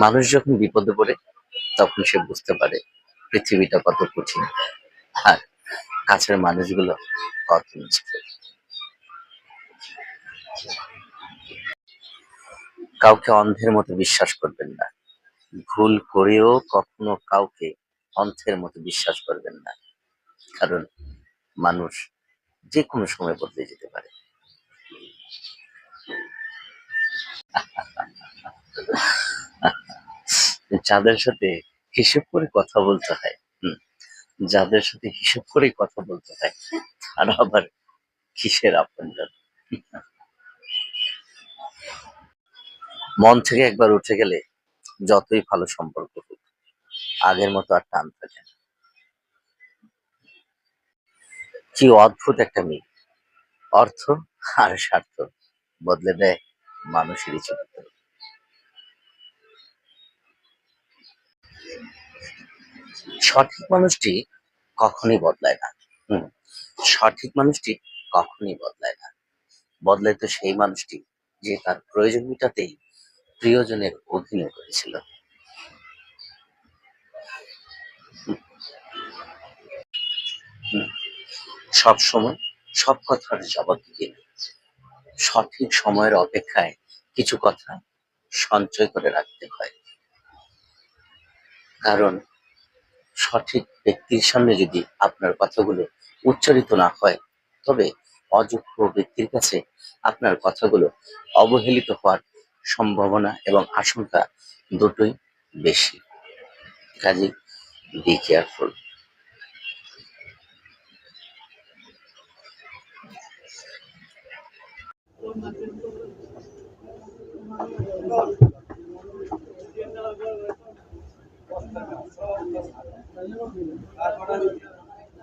মানুষ যখন বিপদে পড়ে, তখন সে বুঝতে পারে পৃথিবীটা কত কঠিন আর কাছের মানুষগুলো কত কাউকে অন্ধের মতো বিশ্বাস করবেন না। ভুল করেও কখনো কাউকে অন্ধের মতো বিশ্বাস করবেন না। কারণ মানুষ যে কোনো সময় বদলে যেতে পারে। যাদের সাথে হিসেব করে কথা বলতে হয় যাদের সাথে হিসেব করে কথা বলতে হয়, তারা আবার কিসের আপনজন? মন থেকে একবার উঠে গেলে যতই ভালো সম্পর্ক হোক, আগের মতো আর টান থাকে না। কি অদ্ভুত একটা মেয়ে অর্থ আর স্বার্থ বদলে দেয় মানুষেরই চরিত্র। সঠিক মানুষটি কখনোই বদলায় না। হুম, সঠিক মানুষটি কখনোই বদলায় না। বদলায় তো সেই মানুষটি যে তার প্রয়োজন প্রিয়জনের অভিনয় করেছিল সব সময় সব কথার জবাব নেই। সঠিক সময়ের অপেক্ষায় কিছু কথা সঞ্চয় করে রাখতে হয়। কারণ সঠিক ব্যক্তির সামনে যদি আপনার কথাগুলো উচ্চারিত না হয়, তবে অযোগ্য ব্যক্তির কাছে আপনার কথাগুলো অবহেলিত হওয়ার সম্ভাবনা এবং আশঙ্কা দুটোই বেশি। কাজে বি কেয়ারফুল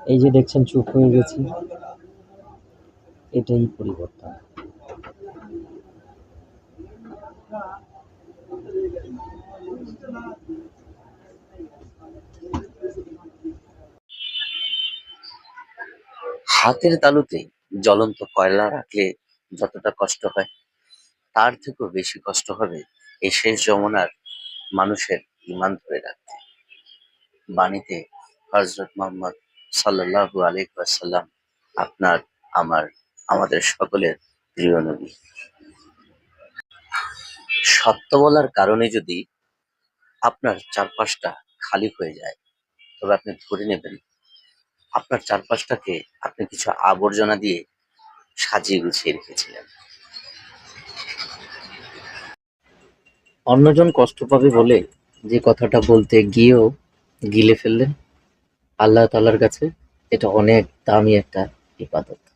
এই যে দেখছেন চুপ হয়ে গেছি। এটাই পরিবর্তন। হাতের তালুতে জ্বলন্ত কয়লা রাখলে যতটা কষ্ট হয়, তার থেকেও বেশি কষ্ট হবে এই শেষ যমুনার মানুষের ইমান ধরে রাখতে। বাণীতে হজরত মোহাম্মদ সাল্লাল্লাহু আলাইহি ওয়াসাল্লাম আপনার, আমার, আমাদের সকলের প্রিয় নবী। সত্য বলার কারণে যদি আপনার চারপাশটা খালি হয়ে যায়, তবে আপনি ধরে নেবেন আপনার চারপাশটাকে আপনি কিছু আবর্জনা দিয়ে সাজিয়ে গুছিয়ে রেখেছিলেন। অন্যজন কষ্ট পাবে বলে যে কথাটা বলতে গিয়েও গিলে ফেললেন? আল্লাহ তালার কাছে এটা অনেক দামি একটা ইবাদত।